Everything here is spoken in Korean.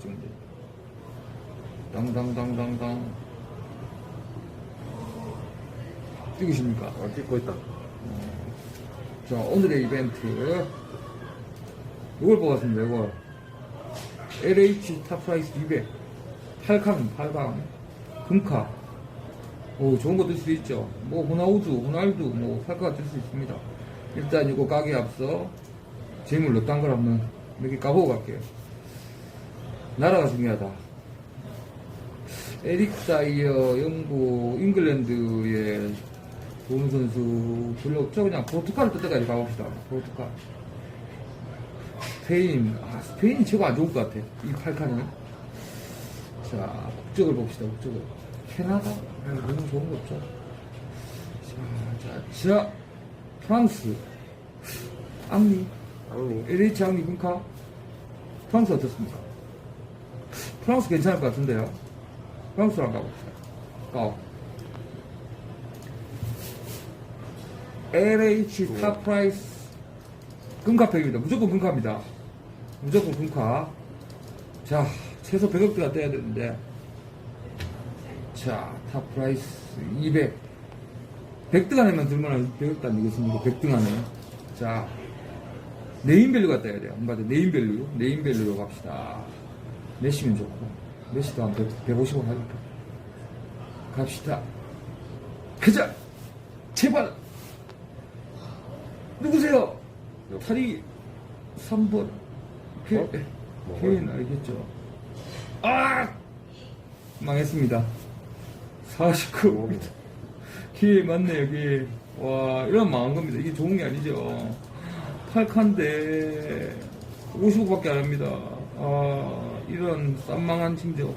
지금 이제 당당당당당 찍으십니까? 아, 찍고 있다. 자 오늘의 이벤트. 이걸 뽑았습니다 이걸. LH 탑프라이스 200 8강 8강. 금카. 오 좋은 거 들 수 있죠. 뭐 호나우두 호날두 뭐 팔카가 들수 있습니다. 일단 이거 가게 앞서 재물로 딴 걸 한번 몇 개 까보고 갈게요 나라가 중요하다. 에릭 사이어 영국 잉글랜드의 좋은 선수 별로 없죠? 그냥 포르투갈을 뜰 때까지 가봅시다. 포르투갈. 스페인 아 스페인이 최고 안 좋을 것 같아. 이 팔카는 자 국적을 봅시다 국적을. 캐나다? 아, 너무 좋은 거 없죠? 자, 자, 자 프랑스. 앙리. 악리. LH 앙리 금카. 프랑스 어떻습니까 프랑스 괜찮을 것 같은데요 프랑스로 한번 가봅시다 어. LH 탑프라이스 금카팩입니다. 무조건 금카입니다. 무조건 금카. 자, 최소 100억대가 돼야 되는데. 자, 탑프라이스 200. 100등 안에만 들면 100억대 아니겠습니까? 100등 안에. 자, 네임밸류가 떠야 돼요. 한마디로 네임밸류. 네임밸류로 갑시다. 메시면 좋고. 메시도 한 100, 150원 하니까. 갑시다. 가자! 제발! 누구세요? 탈이 3번. 개, 어? 개인 알겠죠? 아! 망했습니다. 49. 기회 맞네요, 기회. 와, 이런 망한 겁니다. 이게 좋은 게 아니죠. 8칸데 50억밖에 안 합니다. 아, 이런 쌈망한 징조.